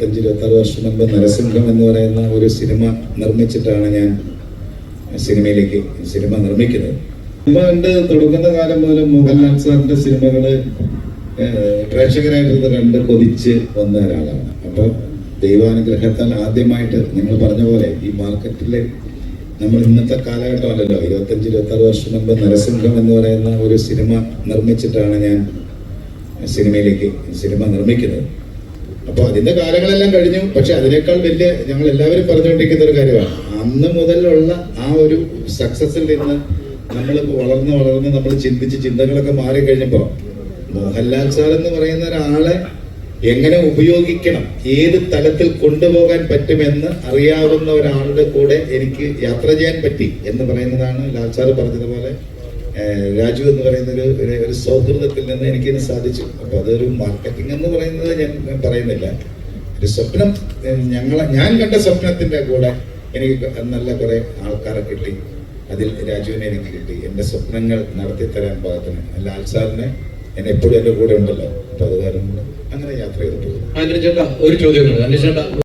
ഇരുപത്തഞ്ച് ഇരുപത്തി ആറ് വർഷം മുമ്പ് നരസിംഹം എന്ന് പറയുന്ന ഒരു സിനിമ നിർമ്മിച്ചിട്ടാണ് ഞാൻ സിനിമയിലേക്ക് സിനിമ നിർമ്മിക്കുന്നത്. സിനിമ കണ്ട് തുടങ്ങുന്ന കാലം മുതൽ മോഹൻലാൽ സാറിന്റെ സിനിമകൾ ഏഹ്, പ്രേക്ഷകരായിട്ട് കണ്ട് കൊതിച്ച് വന്ന ഒരാളാണ്. അപ്പൊ ദൈവാനുഗ്രഹത്താൽ ആദ്യമായിട്ട് നിങ്ങൾ പറഞ്ഞ പോലെ ഈ മാർക്കറ്റിലെ നമ്മൾ ഇന്നത്തെ കാലഘട്ടമല്ലല്ലോ ഇരുപത്തഞ്ച് ഇരുപത്തി ആറ് വർഷം മുമ്പ് നരസിംഹം എന്ന് പറയുന്ന ഒരു സിനിമ നിർമ്മിച്ചിട്ടാണ് ഞാൻ സിനിമയിലേക്ക് സിനിമ നിർമ്മിക്കുന്നത്. അപ്പോൾ അതിന്റെ കാലങ്ങളെല്ലാം കഴിഞ്ഞു. പക്ഷെ അതിനേക്കാൾ വലിയ ഞങ്ങൾ എല്ലാവരും പറഞ്ഞുകൊണ്ടിരിക്കുന്ന ഒരു കാര്യമാണ്. അന്ന് മുതലുള്ള ആ ഒരു സക്സസിൽ നിന്ന് നമ്മൾ വളർന്ന് വളർന്ന് നമ്മൾ ചിന്തിച്ച് ചിന്തകളൊക്കെ മാറിക്കഴിഞ്ഞപ്പോൾ മോഹൻലാൽ സാർ എന്ന് പറയുന്ന ഒരാളെ എങ്ങനെ ഉപയോഗിക്കണം ഏത് തലത്തിൽ കൊണ്ടുപോകാൻ പറ്റുമെന്ന് അറിയാവുന്ന ഒരാളുടെ കൂടെ എനിക്ക് യാത്ര ചെയ്യാൻ പറ്റി എന്ന് പറയുന്നതാണ് ലാൽ സാർ പറഞ്ഞതുപോലെ രാജു എന്ന് പറയുന്ന ഒരു ഒരു- സൗഹൃദത്തിൽ നിന്ന് എനിക്കിത് സാധിച്ചു. അപ്പൊ അതൊരു മാർക്കറ്റിംഗ് എന്ന് പറയുന്നത് ഞാൻ ഞാൻ പറയുന്നില്ല. ഒരു സ്വപ്നം ഞങ്ങളെ ഞാൻ കണ്ട സ്വപ്നത്തിന്റെ കൂടെ എനിക്ക് നല്ല കുറെ ആൾക്കാരെ കിട്ടി. അതിൽ രാജുവിനെ എനിക്ക് കിട്ടി. എന്റെ സ്വപ്നങ്ങൾ നടത്തി തരാൻ പാകത്തിന്. ലാൽ സാറിനെ എന്നെ എപ്പോഴും എന്റെ കൂടെ ഉണ്ടല്ലോ. അപ്പൊ അത് കാരണം അങ്ങനെ യാത്ര ചെയ്ത് പോകുന്നു. ആന്റണി ചേട്ടാ ഒരു ചോദ്യം